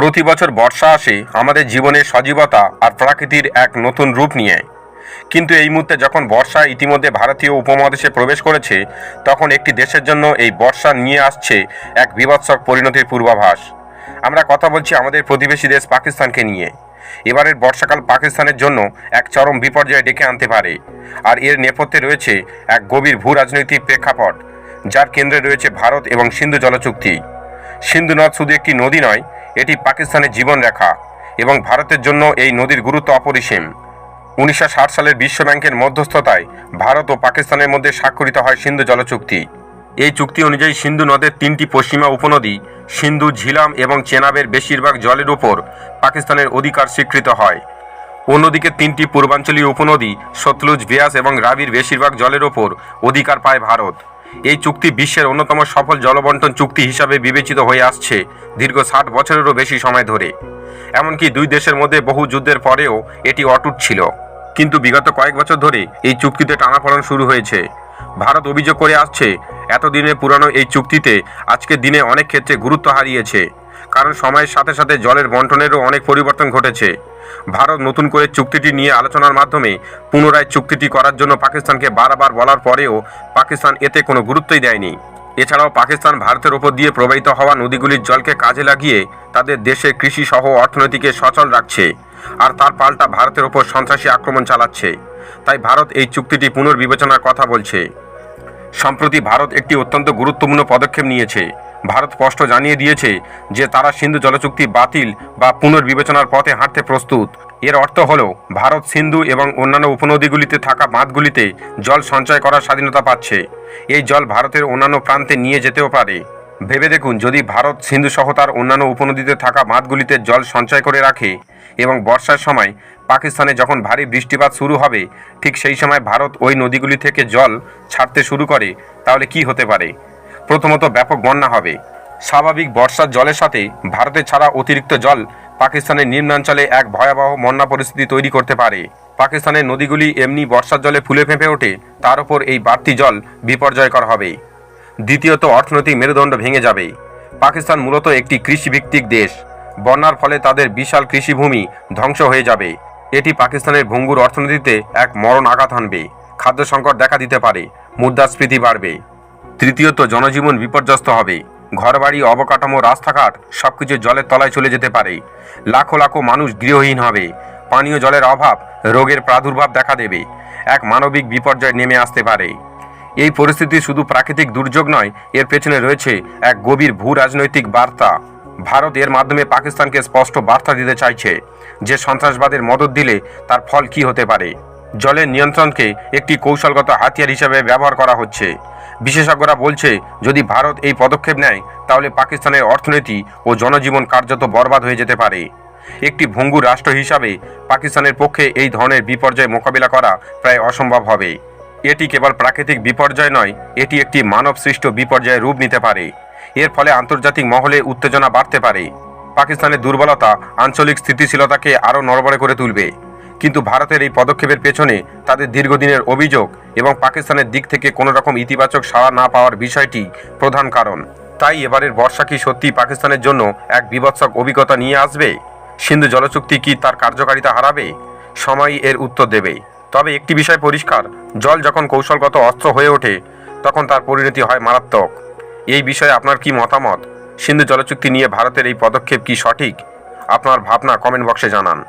প্রতি বছর বর্ষা আসে, আমাদের জীবনের সজীবতা আর প্রাকৃতির এক নতুন রূপ নিয়ে কিন্তু এই মুহূর্তে যখন বর্ষা ইতিমধ্যে ভারতীয় উপমহাদেশে প্রবেশ করেছে, তখন একটি দেশের জন্য এই বর্ষা নিয়ে আসছে এক বিভৎসক পরিণতির পূর্বাভাস। আমরা কথা বলছি আমাদের প্রতিবেশী দেশ পাকিস্তানকে নিয়ে। এবারের বর্ষাকাল পাকিস্তানের জন্য এক চরম বিপর্যয় ডেকে আনতে পারে। আর এর নেপথ্যে রয়েছে এক গভীর ভূ রাজনৈতিক প্রেক্ষাপট, যার কেন্দ্রে রয়েছে ভারত এবং সিন্ধু জলচুক্তি। সিন্ধু নদ শুধু একটি নদী নয়, এটি পাকিস্তানের জীবনরেখা এবং ভারতের জন্য এই নদীর গুরুত্ব অপরিসীম। উনিশশো ষাট সালের বিশ্ব ব্যাংকের মধ্যস্থতায় ভারত ও পাকিস্তানের মধ্যে স্বাক্ষরিত হয় সিন্ধু জল চুক্তি এই চুক্তি অনুযায়ী সিন্ধু নদের তিনটি পশ্চিমা উপনদী সিন্ধু, ঝিলাম এবং চেনাবের বেশিরভাগ জলের উপর পাকিস্তানের অধিকার স্বীকৃত হয়। অন্যদিকে তিনটি পূর্বাঞ্চলীয় উপনদী সতলুজ বিয়াস এবং রাবির বেশিরভাগ জলের ওপর অধিকার পায় ভারত। এই চুক্তি বিশ্বের অন্যতম সফল জলবন্টন চুক্তি হিসাবে বিবেচিত হয়ে আসছে দীর্ঘ ষাট বছরেরও বেশি সময় ধরে। এমনকি দুই দেশের মধ্যে বহু যুদ্ধের পরেও এটি অটুট ছিল। কিন্তু বিগত কয়েক বছর ধরে এই চুক্তিতে টানাপড়ন শুরু হয়েছে। ভারত অভিযোগ করে আসছে এতদিনে পুরানো এই চুক্তিতে আজকের দিনে অনেক ক্ষেত্রে গুরুত্ব হারিয়েছে। কারণ সময়ের সাথে সাথে জলের বন্টনেরও অনেক পরিবর্তন ঘটেছে। ভারত নতুন করে চুক্তিটি নিয়ে আলোচনার মাধ্যমে পুনরায় চুক্তিটি করার জন্য পাকিস্তানকে বারবার বলার পরেও পাকিস্তান এতে কোনো গুরুত্বই দেয়নি। এছাড়াও পাকিস্তান ভারতের ওপর দিয়ে প্রবাহিত হওয়া নদীগুলির জলকে কাজে লাগিয়ে তাদের দেশের কৃষি সহ অর্থনীতিকে সচল রাখছে আর তার পাল্টা ভারতের ওপর সন্ত্রাসী আক্রমণ চালাচ্ছে। তাই ভারত এই চুক্তিটি পুনর্বিবেচনার কথা বলছে। সম্প্রতি ভারত একটি অত্যন্ত গুরুত্বপূর্ণ পদক্ষেপ নিয়েছে। ভারত স্পষ্ট জানিয়ে দিয়েছে যে তারা সিন্ধু জলচুক্তি বাতিল বা পুনর্বিবেচনার পথে হাঁটতে প্রস্তুত। এর অর্থ হল, ভারত সিন্ধু এবং অন্যান্য উপনদীগুলিতে থাকা বাঁধগুলিতে জল সঞ্চয় করার স্বাধীনতা পাচ্ছে। এই জল ভারতের অন্যান্য প্রান্তে নিয়ে যেতেও পারে। ভেবে দেখুন, যদি ভারত সিন্ধু সহ তার অন্যান্য উপনদীতে থাকা বাঁধগুলিতে জল সঞ্চয় করে রাখে এবং বর্ষার সময় পাকিস্তানে যখন ভারী বৃষ্টিপাত শুরু হবে, ঠিক সেই সময় ভারত ওই নদীগুলি থেকে জল ছাড়তে শুরু করে, তাহলে কি হতে পারে? প্রথমত ব্যাপক বন্যা হবে। স্বাভাবিক বর্ষার জলের সাথে ভারতের ছাড়া অতিরিক্ত জল পাকিস্তানের নিম্নাঞ্চলে এক ভয়াবহ বন্যা পরিস্থিতি তৈরি করতে পারে। পাকিস্তানের নদীগুলি এমনি বর্ষার জলে ফুলে ফেঁপে ওঠে, তার উপর এই বাড়তি জল বিপর্যয়কর হবে। দ্বিতীয়ত, অর্থনৈতিক মেরুদণ্ড ভেঙে যাবে। পাকিস্তান মূলত একটি কৃষিভিত্তিক দেশ। বন্যার ফলে তাদের বিশাল কৃষিভূমি ধ্বংস হয়ে যাবে। এটি পাকিস্তানের ভঙ্গুর অর্থনীতিতে এক মরণ আঘাত আনবে। খাদ্য সংকট দেখা দিতে পারে। মুদ্রাস্ফীতি বাড়বে। তৃতীয়ত জনজীবন বিপর্যস্ত হবে। ঘরবাড়ি, অবকাঠামো, রাস্তাঘাট, সবকিছু জলের তলায় চলে যেতে পারে। লাখো লাখো মানুষ গৃহহীন হবে। পানীয় জলের অভাব রোগের প্রাদুর্ভাব দেখা দেবে। এক মানবিক বিপর্যয় নেমে আসতে পারে। এই পরিস্থিতি শুধু প্রাকৃতিক দুর্যোগ নয়, এর পেছনে রয়েছে এক গভীর ভূ রাজনৈতিক বার্তা। ভারত এর মাধ্যমে পাকিস্তানকে স্পষ্ট বার্তা দিতে চাইছে যে সন্ত্রাসবাদের মদত দিলে তার ফল কি হতে পারে। জলের নিয়ন্ত্রণকে একটি কৌশলগত হাতিয়ার হিসেবে ব্যবহার করা হচ্ছে। বিশেষজ্ঞরা বলছে, যদি ভারত এই পদক্ষেপ নেয়, তাহলে পাকিস্তানের অর্থনীতি ও জনজীবন কার্যত বরবাদ হয়ে যেতে পারে। একটি ভঙ্গুর রাষ্ট্র হিসাবে পাকিস্তানের পক্ষে এই ধরনের বিপর্যয় মোকাবিলা করা প্রায় অসম্ভব হবে। এটি কেবল প্রাকৃতিক বিপর্যয় নয়, এটি একটি মানব সৃষ্ট বিপর্যয়ের রূপ নিতে পারে। এর ফলে আন্তর্জাতিক মহলে উত্তেজনা বাড়তে পারে। পাকিস্তানের দুর্বলতা আঞ্চলিক স্থিতিশীলতাকে আরও নড়বড়ে করে তুলবে। কিন্তু ভারতের এই পদক্ষেপের পেছনে তাদের দীর্ঘদিনের অভিযোগ এবং পাকিস্তানের দিক থেকে কোনো রকম ইতিবাচক সাড়া না পাওয়ার বিষয়টি প্রধান কারণ। তাই এবারের বর্ষা কি সত্যি পাকিস্তানের জন্য এক বিভৎসক অভিজ্ঞতা নিয়ে আসবে? সিন্ধু জলচুক্তি কি তার কার্যকারিতা হারাবে? সময়ই এর উত্তর দেবে। তবে একটি বিষয় পরিষ্কার, জল যখন কৌশলগত অস্ত্র হয়ে ওঠে, তখন তার পরিণতি হয় মারাত্মক। এই বিষয়ে আপনার কি মতামত? সিন্ধু জলচুক্তি নিয়ে ভারতের এই পদক্ষেপ কি সঠিক? আপনার ভাবনা কমেন্ট বক্সে জানান।